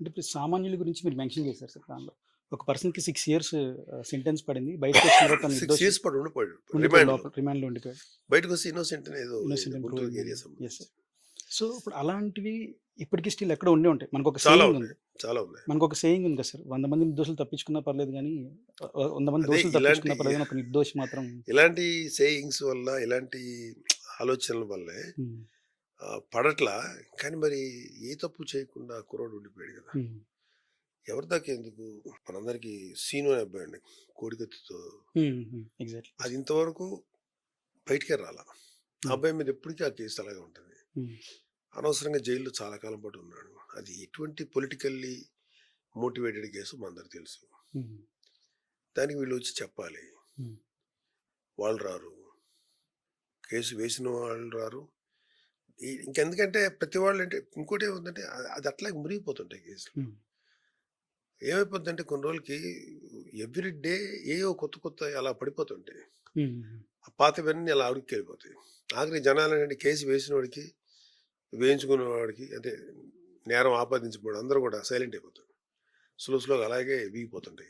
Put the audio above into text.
అంటే ఇప్పుడు సామాన్యుల గురించి మీరు మెన్షన్ చేశారు సార్ దానిలో. ఒక పర్సన్కి సిక్స్ ఇయర్స్ సెంటెన్స్ పడింది. బయటకు వచ్చిన ఇయర్స్ పాటు ఉండిపోయాడు. రిమాండ్. లో ఉండిపోయాడు. బయటకు వస్తే ఇన్నోసెంట్ ఏదో. సో ఇప్పుడు అలాంటివి ఇప్పటికీ స్టిల్ ఎక్కడ ఉండే ఉంటాయి. మనకు ఒక సేయింగ్ ఉంది. చాలా ఉన్నాయి. మనకు ఒక సేయింగ్ ఉంది కదా సార్ వంద మంది నిర్దోషులు తప్పించుకున్నా పర్లేదు కానీ వంద మంది దోషులు తప్పించుకున్నా పర్లేదు ఒక నిర్దోషి మాత్రం ఇలాంటి సేయింగ్స్ వల్ల ఇలాంటి ఆలోచనల వల్లే పడట్లా. కానీ మరి ఏ తప్పు చేయకుండా కుర్రోడు ఉండిపోయాడు కదా! ఎవరి దాకా ఎందుకు? మనందరికి సీను అనే అబ్బాయి అండి. కోడికత్తితో. అది ఇంతవరకు బయటికే రాలా. ఆ అబ్బాయి మీద ఎప్పటికీ ఆ కేసు అలాగే ఉంటుంది. అనవసరంగా జైల్లో చాలా కాలం పాటు ఉన్నాడు. అది ఎటువంటి పొలిటికల్లీ మోటివేటెడ్ కేసు మనందరికి తెలుసు. దానికి వీళ్ళు వచ్చి చెప్పాలి. వాళ్ళు రారు. కేసు వేసిన వాళ్ళు రారు. ఇంకెందుకంటే ప్రతి వాళ్ళు అంటే ఇంకోటి ఏముందంటే అది- అది అట్లా మురిగిపోతుంటాయి కేసులు. ఏమైపోతుందంటే కొన్ని రోజులకి ఎవ్రీ డే ఏవో కొత్త కొత్త అలా పడిపోతుంటాయి ఆ పాతవన్నీ అలా అడుగుకి వెళ్ళిపోతాయి. ఆఖరి జనాలు ఏంటంటే కేసు వేసిన వాడికి వేయించుకున్న వాడికి అంటే నేరం ఆపాదించబడి అందరూ కూడా సైలెంట్ అయిపోతారు. స్లో స్లోగా అలాగే వీగిపోతుంటాయి.